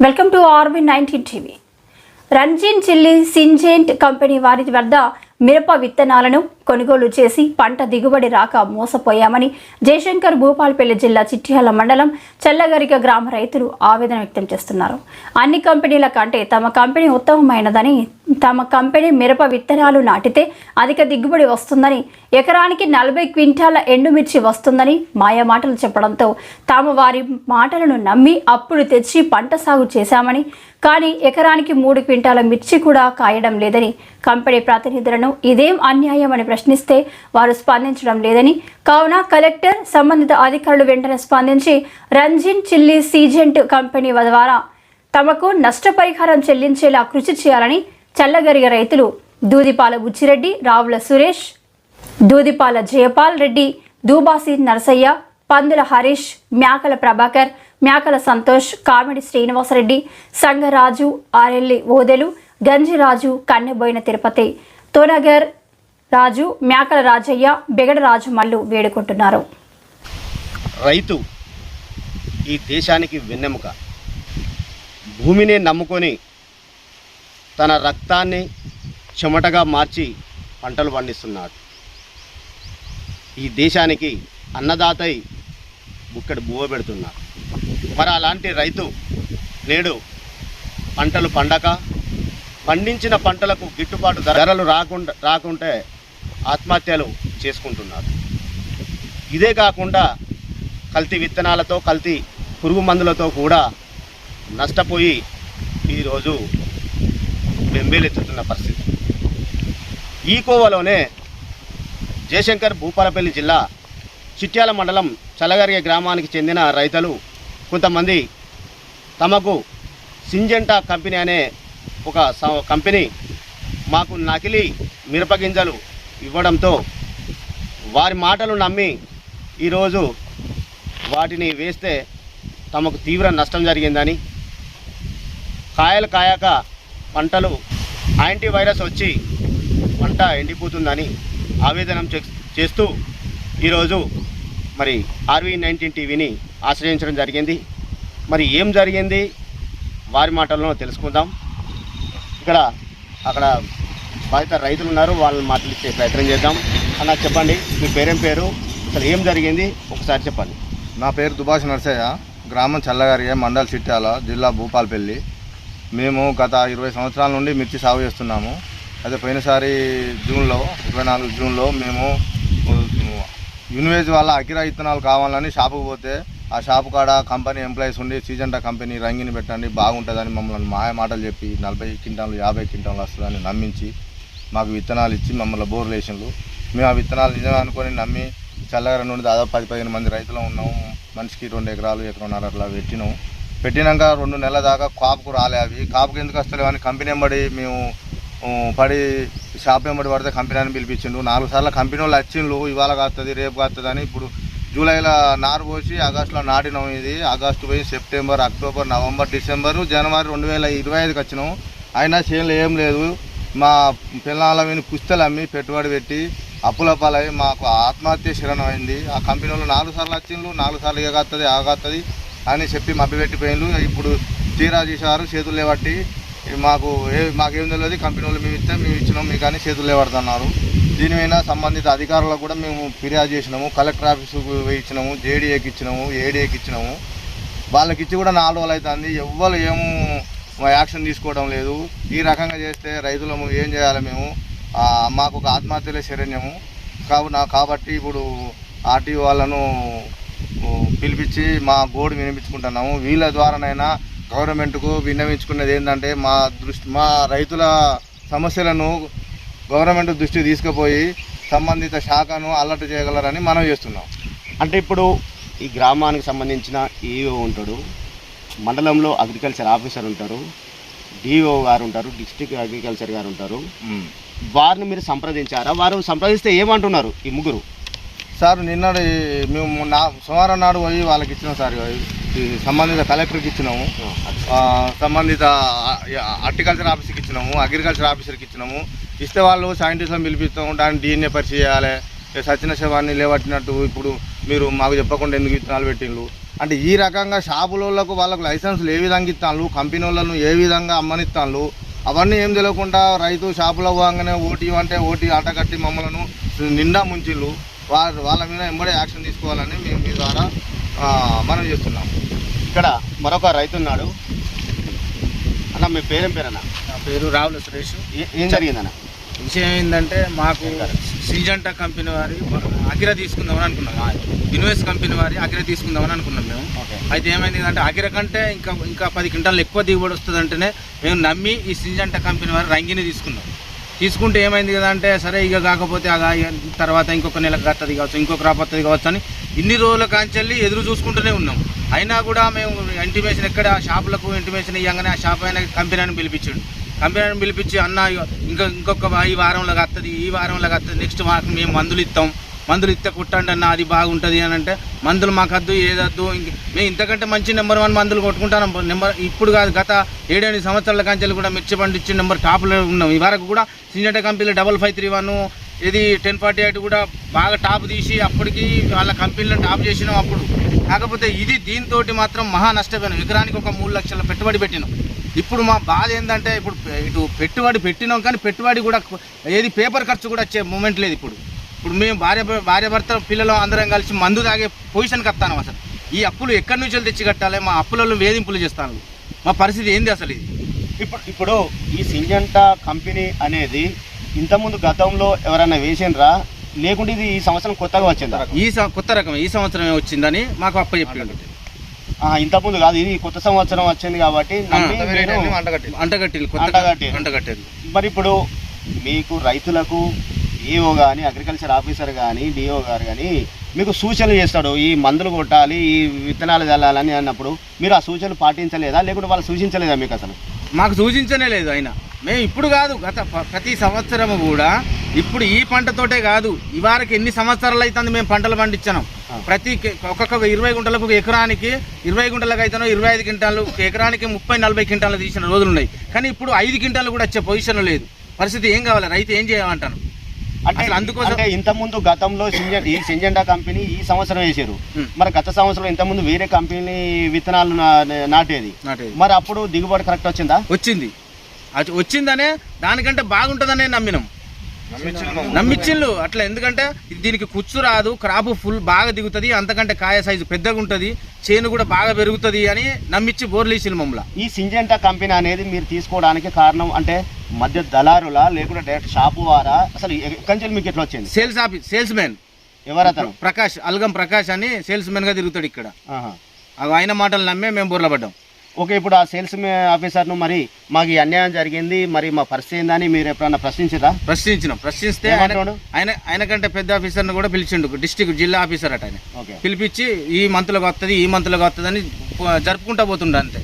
Welcome to RB nineteen TV రంజీన్ chilli Syngenta company వారి వద్ద మిరప విత్తనాలను కొనుగోలు చేసి పంట దిగుబడి రాక మోసపోయామని జయశంకర్ భూపాలపల్లి జిల్లా చిట్యాల మండలం చల్లగరిక గ్రామ రైతులు ఆవేదన వ్యక్తం చేస్తున్నారు. అన్ని కంపెనీల కంటే తమ కంపెనీ ఉత్తమమైనదని తమ కంపెనీ మిరప విత్తనాలు నాటితే అధిక దిగుబడి వస్తుందని ఎకరానికి నలభై క్వింటాల ఎండుమిర్చి వస్తుందని మాయ మాటలు చెప్పడంతో తాము వారి మాటలను నమ్మి అప్పుడు తెచ్చి పంట సాగు చేశామని కానీ ఎకరానికి మూడు క్వింటాల మిర్చి కూడా కాయడం లేదని కంపెనీ ప్రతినిధులను ఇదేం అన్యాయం అని ప్రశ్నిస్తే వారు స్పందించడం లేదని. కావున కలెక్టర్ సంబంధిత అధికారులు వెంటనే స్పందించి రంజిన్ చిల్లీ సీజెంట్ కంపెనీ ద్వారా తమకు నష్టపరిహారం చెల్లించేలా కృషి చేయాలని చల్లగరిగ రైతులు దూదిపాల బుచ్చిరెడ్డి రావుల సురేష్ దూదిపాల జయపాల్ రెడ్డి దూబాసి నరసయ్య పందుల హరీష్ మ్యాకల ప్రభాకర్ మ్యాకల సంతోష్ కామెడి శ్రీనివాసరెడ్డి సంగరాజు ఆరెల్లి ఓదెలు గంజిరాజు కన్నెబోయిన తిరుపతి తోనగర్ రాజు మేకల రాజయ్య బెగడ రాజమల్లు వేడుకుంటున్నారు. రైతు ఈ దేశానికి వెన్నెముక. భూమిని నమ్ముకొని తన రక్తాన్ని చెమటగా మార్చి పంటలు పండిస్తున్నాడు. ఈ దేశానికి అన్నదాతై బుక్కడి బువ్వ పెడుతున్నాడు. మరి అలాంటి రైతు నేడు పంటలు పండక పండించిన పంటలకు గిట్టుబాటు ధరలు రాకుండా రాకుంటే ఆత్మహత్యలు చేసుకుంటున్నారు. ఇదే కాకుండా కల్తీ విత్తనాలతో కల్తీ పురుగు మందులతో కూడా నష్టపోయి ఈరోజు బెంబేలెత్తుతున్న పరిస్థితి. ఈ కోవలోనే జయశంకర్ భూపాలపల్లి జిల్లా చిట్యాల మండలం చలగరిగే గ్రామానికి చెందిన రైతులు కొంతమంది తమకు సింజెంటా కంపెనీ అనే ఒక స- కంపెనీ మాకు నకిలీ మిరపగింజలు ఇవ్వడంతో వారి మాటలు నమ్మి ఈరోజు వాటిని వేస్తే తమకు తీవ్ర నష్టం జరిగిందని కాయలు కాయాక పంటలు యాంటీవైరస్ వచ్చి పంట ఎండిపోతుందని ఆవేదనం చే- చేస్తూ ఈరోజు మరి ఆర్వీ నైన్టీన్ టీవీని ఆశ్రయించడం జరిగింది. మరి ఏం జరిగింది? వారి మాటలను తెలుసుకుందాం. ఇక్కడ అక్కడ బాధిత రైతులు ఉన్నారు వాళ్ళని మాట్లాడితే ప్రయత్నం చేద్దాం. అన్న చెప్పండి మీ పేరేం పేరు? అసలు ఏం జరిగింది? ఒకసారి చెప్పండి. నా పేరు దుభాష్ నర్సయ్య. గ్రామం చల్లగారియ మండల్ చిట్యాల జిల్లా భూపాల్పల్లి. మేము గత ఇరవై సంవత్సరాల నుండి మిర్చి సాగు చేస్తున్నాము. అయితే పోయినసారి జూన్లో ఇరవై నాలుగు జూన్లో మేము యూనివేజ్ వాళ్ళ అకిరా ఇత్తనాలు కావాలని షాపుకు పోతే ఆ షాప్ కాడ కంపెనీ ఎంప్లాయీస్ ఉండి సీజంటా కంపెనీ రంగిని పెట్టండి బాగుంటుందని మమ్మల్ని మాయ మాటలు చెప్పి నలభై క్వింటాలు యాభై క్వింటాలు వస్తుందని నమ్మించి మాకు విత్తనాలు ఇచ్చి మమ్మల్ని బోర్ మేము ఆ విత్తనాలు నిజమే అనుకొని నమ్మి చల్లగారి నుండి దాదాపు పది పదిహేను మంది రైతులు ఉన్నాము మనిషికి రెండు ఎకరాలు ఎకరన్నర అట్లా పెట్టినాము పెట్టినాక రెండు నెలల దాకా కాపుకు రాలే అవి. కాపుకి ఎందుకు వస్తలేవు అని కంపెనీ ఎంబడి మేము పడి షాప్ ఎంబడి పడితే కంపెనీ అని పిలిపించిండు నాలుగు సార్లు కంపెనీ వాళ్ళు వచ్చిండ్రు. ఇవాళ కాస్తుంది రేపు కాస్తుంది అని ఇప్పుడు జూలైలో నారు పోసి ఆగస్టులో నాటినాం ఇది. ఆగస్టు పోయి సెప్టెంబర్ అక్టోబర్ నవంబర్ డిసెంబర్ జనవరి రెండు వేల ఇరవై ఐదుకి వచ్చినాం. అయినా చేనులో ఏం లేదు. మా పిల్లల మీద పుస్తలు అమ్మి పెట్టుబడి పెట్టి అప్పుల పాలై మాకు ఆత్మహత్య శరణం అయింది. ఆ కంపెనీ వాళ్ళు నాలుగు సార్లు వచ్చిండ్రు. నాలుగు సార్లు ఇగత్తది ఆగత్తది అని చెప్పి మబ్బి పెట్టిపోయిండ్రు ఇప్పుడు తీరా చేశారు చేతులు లేవట్టి మాకు ఏ మాకేం తెలియదు కంపెనీ వాళ్ళు మేము ఇస్తే మేము ఇచ్చినాం మీకు కానీ చేతులు పడుతున్నారు దీని మీద సంబంధిత అధికారులకు కూడా మేము ఫిర్యాదు చేసినాము కలెక్టర్ ఆఫీసుకు ఇచ్చినాము జేడీఏకి ఇచ్చినాము ఏడీఏకి ఇచ్చినాము. వాళ్ళకి ఇచ్చి కూడా నాలుగు రోజులు అవుతుంది ఎవ్వరు ఏమో యాక్షన్ తీసుకోవడం లేదు. ఈ రకంగా చేస్తే రైతులము ఏం చేయాలి మేము? మాకు ఒక ఆత్మహత్యలే శరణ్యము. కావున కాబట్టి ఇప్పుడు ఆర్టీ వాళ్ళను పిలిపించి మా గోడు వినిపించుకుంటున్నాము. వీళ్ళ ద్వారానైనా గవర్నమెంట్కు విన్నవించుకున్నది ఏంటంటే మా దృష్టి మా రైతుల సమస్యలను గవర్నమెంట్ దృష్టికి తీసుకుపోయి సంబంధిత శాఖను అలర్ట్ చేయగలరని మనం చేస్తున్నాం. అంటే ఇప్పుడు ఈ గ్రామానికి సంబంధించిన ఈఓ ఉంటాడు మండలంలో అగ్రికల్చర్ ఆఫీసర్ ఉంటారు డిఓ గారు ఉంటారు డిస్ట్రిక్ట్ అగ్రికల్చర్ గారు ఉంటారు. వారిని మీరు సంప్రదించారా? వారు సంప్రదిస్తే ఏమంటున్నారు ఈ ముగ్గురు? సార్ నిన్నటి మేము నా సోమవారం నాడు పోయి వాళ్ళకి ఇచ్చినాం సార్. సంబంధిత కలెక్టర్కి ఇచ్చినాము. సంబంధిత హార్టికల్చర్ ఆఫీస్కి ఇచ్చినాము అగ్రికల్చర్ ఆఫీసర్కి ఇచ్చినాము. ఇస్తే వాళ్ళు సైంటిస్ట్లను పిలిపిస్తాము దాన్ని డిఎన్ఏ పరిచయం చేయాలి. సచిన శవాన్ని లేవట్టినట్టు ఇప్పుడు మీరు మాకు చెప్పకుండా ఎందుకు విత్తనాలు పెట్టిండ్రు? అంటే ఈ రకంగా షాపులకు వాళ్ళకు లైసెన్సులు ఏ విధంగా ఇస్తాను కంపెనీ వాళ్ళను ఏ విధంగా అమ్మనిస్తాను అవన్నీ ఏం తెలియకుండా రైతు షాపులో పోగానే ఓటీ అంటే ఓటీ ఆట కట్టి మమ్మలను నిండా ముంచిళ్ళు వాళ్ళ వాళ్ళ మీద ఎంబడే యాక్షన్ తీసుకోవాలని మేము మీ ద్వారా మనం చేస్తున్నాం. ఇక్కడ మరొక రైతు ఉన్నాడు. అన్న మీ పేరేం పేరన్నా? నా పేరు రావుల సురేష్. ఏ- జరిగిందన్న? విషయం ఏంటంటే మాకు సింజంటా కంపెనీ వారి అగిర తీసుకుందామని అనుకున్నాం. యూనివర్స్ కంపెనీ వారి అగిర తీసుకుందామని అనుకున్నాం మేము. అయితే ఏమైంది అంటే అగిర కంటే ఇంకా ఇంకా పది క్వింటాలు ఎక్కువ దిగుబడి వస్తుంది అంటేనే మేము నమ్మి ఈ సింజంటా కంపెనీ వారి రంగిని తీసుకున్నాం. తీసుకుంటే ఏమైంది కదా అంటే సరే ఇక కాకపోతే తర్వాత ఇంకొక నెలకు కత్తది కావచ్చు ఇంకొక రాపత్తది కావచ్చు అని ఇన్ని రోజుల కాంచెల్లి ఎదురు చూసుకుంటూనే ఉన్నాం. అయినా కూడా మేము ఇంటిమేషన్ ఎక్కడ షాపులకు ఇంటిమేషన్ ఇవ్వగానే ఆ షాప్ అయిన కంపెనీని పిలిపించాడు. కంపెనీని పిలిపించి అన్న ఇంకా ఇంకొక ఈ వారంలో వస్తుంది ఈ వారంలో వస్తుంది నెక్స్ట్ మాకు మేము మందులు ఇస్తాం మందులు ఇస్తే కుట్టండి అన్న అది బాగుంటుంది అని అంటే మందులు మాకద్దు ఏదద్దు ఇంక మేము ఇంతకంటే మంచి నెంబర్ వన్ మందులు కొట్టుకుంటాం నెంబర్ ఇప్పుడు కాదు గత ఏడెనిమిది సంవత్సరాల కంచెలు కూడా మిర్చి పండించి నెంబర్ టాప్లో ఉన్నాం. ఈ వరకు కూడా సింజట కంపెనీలో డబల్ ఫైవ్ త్రీ వన్ ఇది టెన్ ఫార్టీ ఎయిట్ కూడా బాగా టాప్ తీసి అప్పటికి వాళ్ళ కంపెనీలో టాప్ చేసినాం అప్పుడు. కాకపోతే ఇది దీంతో మాత్రం మహా నష్టపోయినాం. ఎకరానికి ఒక మూడు లక్షల పెట్టుబడి పెట్టినాం. ఇప్పుడు మా బాధ ఏంటంటే ఇప్పుడు ఇటు పెట్టుబడి పెట్టినాం కానీ పెట్టుబడి కూడా ఏది పేపర్ ఖర్చు కూడా వచ్చే మూమెంట్ లేదు ఇప్పుడు. ఇప్పుడు మేము భార్య భార్య భర్త పిల్లలు అందరం కలిసి మందు తాగే పొజిషన్కి వస్తాను అసలు. ఈ అప్పులు ఎక్కడి నుంచి తెచ్చి కట్టాలి? మా అప్పులలో వేధింపులు చేస్తాను. మా పరిస్థితి ఏంది అసలు ఇది? ఇప్పుడు ఇప్పుడు ఈ సింజంటా కంపెనీ అనేది ఇంతకుముందు గతంలో ఎవరైనా వేసిండ్రా? లేకుంటే ఇది ఈ సంవత్సరం కొత్తగా వచ్చిందా? ఈ సం- కొత్త రకం ఈ సంవత్సరమే వచ్చిందని మాకు అప్ప చెప్పిండు ఆ, ఇంతకుముందు కాదు ఇది కొత్త సంవత్సరం వచ్చింది కాబట్టి నమ్మి మీరు- కొత్త. అంటగట్టేది మరి ఇప్పుడు మీకు రైతులకు ఈఓ కానీ అగ్రికల్చర్ ఆఫీసర్ కానీ డిఓ గారు కానీ మీకు సూచనలు చేస్తాడు ఈ మందులు కొట్టాలి ఈ విత్తనాలు చల్లాలని అన్నప్పుడు మీరు ఆ సూచనలు పాటించలేదా? లేకుంటే వాళ్ళు సూచించలేదా మీకు అసలు? మాకు సూచించనే లేదు ఆయన. మేము ఇప్పుడు కాదు గత ప్రతి సంవత్సరము కూడా ఇప్పుడు ఈ పంటతోటే కాదు ఇవారికి ఎన్ని సంవత్సరాలు అవుతుంది మేము పంటలు పండించాం ప్రతి ఒక్కొక్క ఇరవై గుంటలకు ఎకరానికి ఇరవై గుంటలకు అయితేనో ఇరవై ఐదు క్వింటాలు ఎకరానికి ముప్పై నలభై క్వింటాలు తీసిన రోజులు ఉన్నాయి. కానీ ఇప్పుడు ఐదు క్వింటాలు కూడా వచ్చే పొజిషన్ లేదు. పరిస్థితి ఏం కావాలి? రైతు ఏం చేయాలంటాను అంటే అందుకోసం- అంటే ఇంతకుముందు గతంలో ఈ సింజెండా కంపెనీ ఈ సంవత్సరం వేసారు. మరి గత సంవత్సరం ఇంతకుముందు వేరే కంపెనీ విత్తనాలు నాటేది. మరి అప్పుడు దిగుబడి కరెక్ట్ వచ్చిందా? వచ్చింది. అది వచ్చిందనే దానికంటే బాగుంటుందనే నమ్మినాం. నమ్మిచ్చిళ్ళు అట్లా ఎందుకంటే దీనికి కుచ్చు రాదు క్రాప్ ఫుల్ బాగా దిగుతుంది అంతకంటే కాయ సైజు పెద్దగా ఉంటుంది చేను కూడా బాగా పెరుగుతుంది అని నమ్మిచ్చి బోర్లేసిల్లు మమ్మల్ని. ఈ సింజెంటా కంపెనీ అనేది మీరు తీసుకోవడానికి కారణం అంటే మధ్య దళారులా లేకుంటే డైరెక్ట్ షాపు వారా? అసలు ఎక్కడి మీకు ఎట్లా వచ్చింది? Sales office salesman. ఎవరతను ప్రకాష్ అల్గం ప్రకాష్ అని సేల్స్ మ్యాన్గా తిరుగుతాడు ఇక్కడ. ఆయన మాటలు నమ్మే మేము బోర్ల పడ్డాం. ఓకే ఇప్పుడు ఆ సేల్స్ ఆఫీసర్ను మరి మాకు ఈ అన్యాయం జరిగింది మరి మా పరిస్థితి ఏందని మీరు ఎప్పుడన్నా ప్రశ్నించరా ప్రశ్నించినాం. ప్రశ్నిస్తే ఆయన? ఆయన ఆయన కంటే పెద్ద ఆఫీసర్ని కూడా పిలిచిండు డిస్టిక్ జిల్లా ఆఫీసర్ అట ఆయన. ఓకే. పిలిపించి ఈ మంత్లోకి వస్తుంది ఈ మంత్లోకి వస్తుంది అని జరుపుకుంటా పోతుండ అంతే.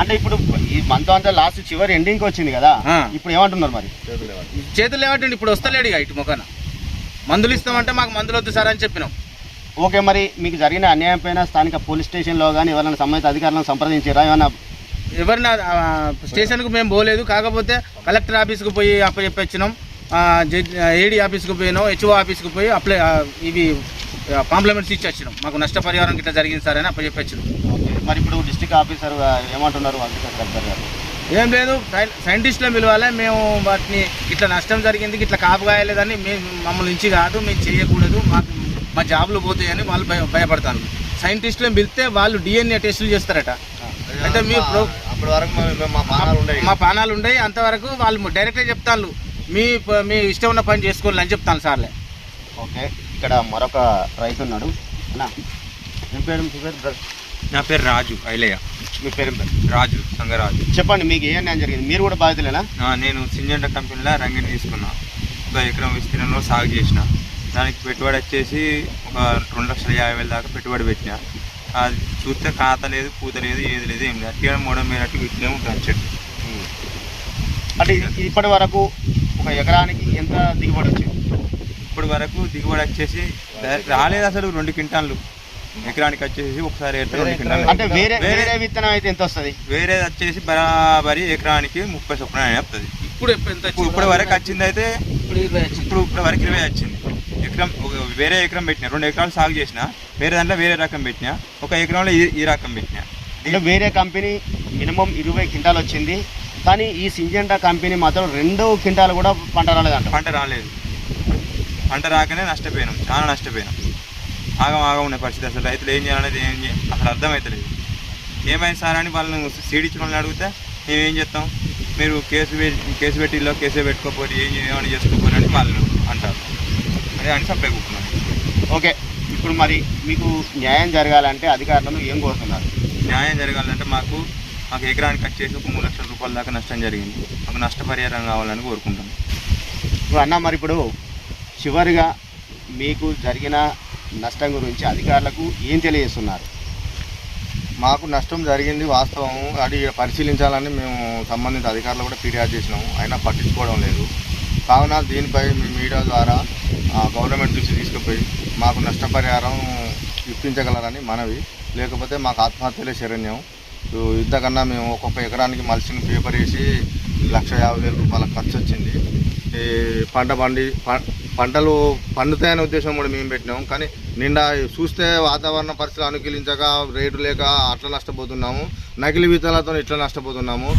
అంటే ఇప్పుడు ఈ మంత్ అంతా లాస్ట్ చివరి ఎండింగ్ వచ్చింది కదా. ఇప్పుడు ఏమంటున్నారు మరి? చేతులు ఏమంటండి ఇప్పుడు వస్తలేడు ఇటు మొక్కన మందులు ఇస్తామంటే మాకు మందులు వద్దు సార్ అని చెప్పినాం. ఓకే మరి మీకు జరిగిన అన్యాయం పైన స్థానిక పోలీస్ స్టేషన్లో కానీ ఎవరైనా సంబంధిత అధికారులను సంప్రదించారా? ఏమైనా ఎవరిని స్టేషన్కు మేము పోలేదు. కాకపోతే కలెక్టర్ ఆఫీస్కి పోయి అప్పచెప్పించినాం ఏడీ ఆఫీస్కి పోయినాం హెచ్ఓ ఆఫీస్కి పోయి అప్లై ఇవి కాంప్లిమెంట్స్ ఇచ్చి వచ్చినాం మాకు నష్టపరిహారం ఇట్లా జరిగింది సార్ అని అప్పచెప్పించినాం మరి ఇప్పుడు డిస్ట్రిక్ట్ ఆఫీసర్ ఏమంటున్నారు అగ్రికల్చర్ కలెక్టర్ గారు? ఏం లేదు సై- సైంటిస్టులను పిలవాలి మేము వాటిని ఇట్లా నష్టం జరిగింది ఇట్లా కాపు కాయలేదని మేము మమ్మల్ని నుంచి కాదు మేము చేయకూడదు. మాకు మా జాబ్లు పోతాయని వాళ్ళు భయ భయపడతాను సైంటిస్టులను పిలిస్తే వాళ్ళు డిఎన్ఏ టెస్టులు చేస్తారట. అయితే అప్పటి వరకు మా- మా పానాలు ఉండేవి. మా ఉన్నాయి అంతవరకు వాళ్ళు డైరెక్ట్గా చెప్తాను మీ మీ ఇష్టం ఉన్న పని చేసుకోవాలి అని చెప్తాను సార్లే. ఓకే ఇక్కడ మరొక రైతు ఉన్నాడు. మీ పేరు మీ పేరు బ్రదర్? నా పేరు రాజు ఐలయ్య. మీ పేరు? రాజు సంగరాజు. చెప్పండి మీకు ఏ అన్యాయం జరిగింది? మీరు కూడా బాధితులేనా? ఆ, నేను సింజంట కంపెనీలో రంగిని తీసుకున్నా. ఒక ఎకరం విస్తీర్ణంలో సాగు చేసిన. దానికి పెట్టుబడి వచ్చేసి ఒక రెండు లక్షల యాభై వేల దాకా పెట్టుబడి పెట్టిన. అది చూస్తే ఖాతా లేదు పూత లేదు ఏది లేదు ఏం లేదు. అట్లా మూడం మీనట్టు ఇట్లే ఉంటుంది చెట్టు. అంటే ఇప్పటి వరకు ఒక ఎకరానికి ఎంత దిగుబడి వచ్చింది? ఇప్పటి వరకు దిగుబడి వచ్చేసి రాలేదు అసలు రెండు క్వింటాన్లు ఎకరానికి వచ్చేసి ఒకసారి అంటే వేరే వేరే విత్తనం అయితే ఎంత వస్తుంది? వేరేది వచ్చేసి బరాబరి ఎకరానికి ముప్పై చొప్పున వస్తుంది. ఇప్పుడు ఇప్పుడు ఇప్పటి వరకు వచ్చింది అయితే ఇప్పుడు. ఇప్పుడు ఇప్పటి వరకు ఇరవై వచ్చింది. ఎకరం వేరే ఎకరం పెట్టిన రెండు ఎకరాలు సాగు చేసిన వేరే దాంట్లో వేరే రకం పెట్టిన ఒక ఎకరంలో ఈ ఈ రకం పెట్టిన. అంటే వేరే కంపెనీ మినిమం ఇరవై క్వింటాలు వచ్చింది కానీ ఈ సింజెంటా కంపెనీ మాత్రం రెండు క్వింటాలు కూడా పంట రాలేదంట. పంట రాలేదు. పంట రాకనే నష్టపోయినాం చాలా నష్టపోయినాం. ఆగం ఆగం ఉన్న పరిస్థితి అసలు. రైతులు ఏం చేయాలనేది ఏం అసలు అర్థమవుతలేదు ఏమైంది సార్ అని వాళ్ళని సీడిచ్చిన వాళ్ళని అడిగితే మేము ఏం చేస్తాం? మీరు కేసు పెట్టి కేసు పెట్టిలో కేసు పెట్టుకోపోతే ఏం ఏమైనా చేసుకోపోరు అని వాళ్ళు అంటారు. సప్లై కూర్చున్నాను ఓకే ఇప్పుడు మరి మీకు న్యాయం జరగాలంటే అధికారులను ఏం కోరుతున్నారు? న్యాయం జరగాలంటే మాకు మాకు ఎకరానికి వచ్చేసి ఒక మూడు లక్షల రూపాయల దాకా నష్టం జరిగింది. మాకు నష్టపరిహారం కావాలని కోరుకుంటాం ఇప్పుడు అన్న మరి ఇప్పుడు చివరిగా మీకు జరిగిన నష్టం గురించి అధికారులకు ఏం తెలియజేస్తున్నారు? మాకు నష్టం జరిగింది వాస్తవం. అది పరిశీలించాలని మేము సంబంధిత అధికారులు కూడా ఫిర్యాదు చేసినాము. అయినా పట్టించుకోవడం లేదు. కావున దీనిపై మీ మీడియా ద్వారా గవర్నమెంట్ నుంచి తీసుకుపోయి మాకు నష్టపరిహారం ఇప్పించగలరని మనవి. లేకపోతే మాకు ఆత్మహత్యలే శరణ్యం. ఇంతకన్నా మేము ఒక్కొక్క ఎకరానికి మలిసిన పేపర్ వేసి లక్ష యాభై వేల రూపాయల ఖర్చు వచ్చింది పంట పండి ప- పంటలు పండుతాయనే ఉద్దేశం కూడా మేము పెట్టినాం. కానీ నిండా చూస్తే వాతావరణ పరిస్థితులు అనుకూలించక రేటు లేక అట్లా నష్టపోతున్నాము. నకిలీ విత్తనాలతో ఇట్లా నష్టపోతున్నాము.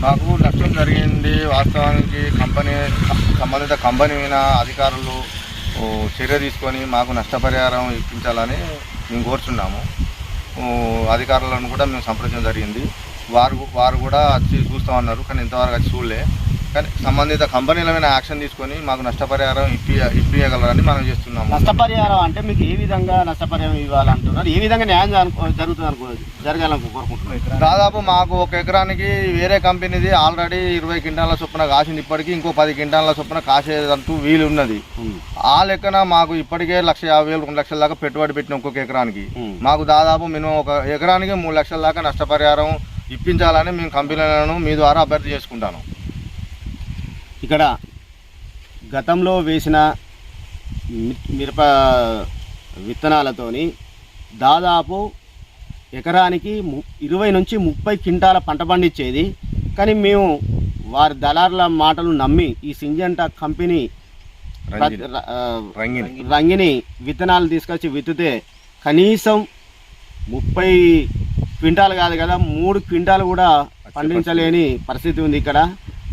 మాకు నష్టం జరిగింది. వాస్తవానికి కంపెనీ సంబంధిత కంపెనీ మీద అధికారులు చర్య తీసుకొని మాకు నష్టపరిహారం ఇప్పించాలని మేము కోరుచున్నాము. అధికారులను కూడా మేము సంప్రదించడం జరిగింది. వారు వారు కూడా వచ్చి చూస్తామన్నారు కానీ ఇంతవరకు వచ్చి చూడలే. కానీ సంబంధిత కంపెనీల మీద యాక్షన్ తీసుకొని మాకు నష్టపరిహారం ఇప్పి ఇప్పియగలరని మనం చేస్తున్నాము. నష్టపరిహారం అంటే మీకు ఏ విధంగా నష్టపరిహారం ఇవ్వాలంటున్నారు? ఏ విధంగా న్యాయం జరుగు- జరుగుతుంది అనుకో జరగాలని కోరుకుంటున్నారు? దాదాపు మాకు ఒక ఎకరానికి వేరే కంపెనీది ఆల్రెడీ ఇరవై క్వింటాల చొప్పున కాసింది. ఇప్పటికీ ఇంకో పది క్వింటాల చొప్పున కాసేదంటూ వీలు ఉన్నది ఆ లెక్కన మాకు ఇప్పటికే లక్ష యాభై వేలు రెండు లక్షల దాకా పెట్టుబడి పెట్టిన ఒక్కొక్క ఎకరానికి. మాకు దాదాపు మినిమం ఒక ఎకరానికి మూడు లక్షల దాకా నష్టపరిహారం ఇప్పించాలని మేము కంపెనీలను మీ ద్వారా అభ్యర్థి చేసుకుంటాను. ఇక్కడ గతంలో వేసిన మిరప విత్తనాలతోని దాదాపు ఎకరానికి ము- ఇరవై నుంచి ముప్పై క్వింటాల పంట పండించేది. కానీ మేము వారి దళారుల మాటలు నమ్మి ఈ సింజంటా కంపెనీ రంగిని. విత్తనాలు తీసుకొచ్చి విత్తితే కనీసం ముప్పై క్వింటాలు కాదు కదా మూడు క్వింటాలు కూడా పండించలేని పరిస్థితి ఉంది ఇక్కడ.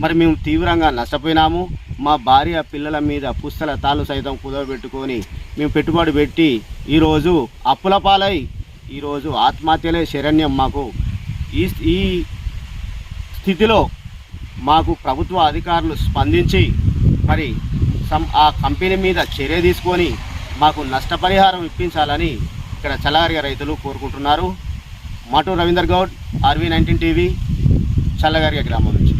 మరి మేము తీవ్రంగా నష్టపోయినాము. మా భార్య పిల్లల మీద పుస్తల తాళ్ళు సైతం కుదవబెట్టుకొని మేము పెట్టుబడి పెట్టి ఈరోజు అప్పుల పాలై ఈరోజు ఆత్మహత్యలే శరణ్యం మాకు. ఈ ఈ స్థితిలో మాకు ప్రభుత్వ అధికారులు స్పందించి మరి సం ఆ కంపెనీ మీద చర్య తీసుకొని మాకు నష్టపరిహారం ఇప్పించాలని ఇక్కడ చల్లగారిగా రైతులు కోరుకుంటున్నారు. మటు Ravinder Goud RV nineteen TV Challagariga గ్రామం.